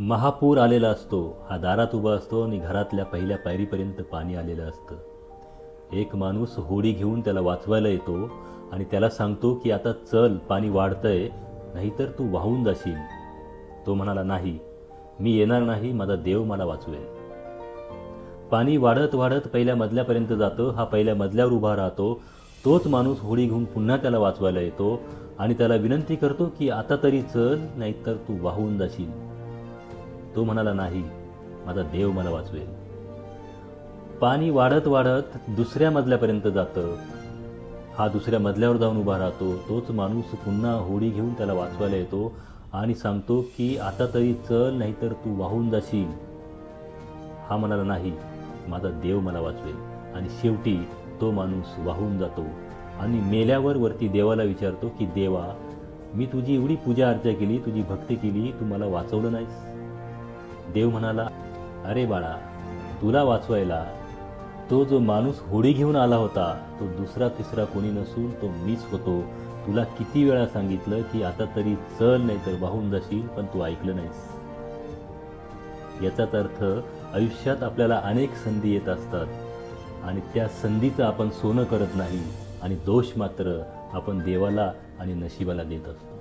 महापूर आलेला असतो. हा दारात उभा असतो आणि घरातल्या पहिल्या पायरीपर्यंत पाणी आलेलं असतं. एक माणूस होडी घेऊन त्याला वाचवायला येतो आणि त्याला सांगतो की आता चल पाणी वाढतंय नाहीतर तू वाहून जाशील. तो म्हणाला नाही मी येणार नाही माझा देव मला वाचवेल. पाणी वाढत वाढत पहिल्या मजल्यापर्यंत जातं. हा पहिल्या मजल्यावर उभा राहतो. तोच माणूस होडी घेऊन पुन्हा त्याला वाचवायला येतो आणि त्याला विनंती करतो की आता तरी चल नाहीतर तू वाहून जाशील. तो म्हणाला नाही माझा देव मला वाचवेल. पाणी वाढत वाढत दुसऱ्या मजल्यापर्यंत जातं. हा दुसऱ्या मजल्यावर जाऊन उभा राहतो. तोच माणूस पुन्हा होडी घेऊन त्याला वाचवायला येतो आणि सांगतो की आता तरी चल नाहीतर तू वाहून जाशील. हा म्हणाला नाही माझा देव मला वाचवेल. आणि शेवटी तो माणूस वाहून जातो आणि मेल्यावर वरती देवाला विचारतो की देवा मी तुझी एवढी पूजा अर्चा केली तुझी भक्ती केली तू मला वाचवलं नाहीस? देव म्हणाला अरे बाळा तुला वाचवायला तो जो माणूस होडी घेऊन आला होता तो दुसरा तिसरा कोणी नसून तो मीच होतो. तुला किती वेळा सांगितलं की आता तरी चल नाही तर वाहून जाशील पण तू ऐकलं नाहीस. याचाच अर्थ आयुष्यात आपल्याला अनेक संधी येत असतात आणि त्या संधीचं आपण सोनं करत नाही आणि दोष मात्र आपण देवाला आणि नशिबाला देत असतो.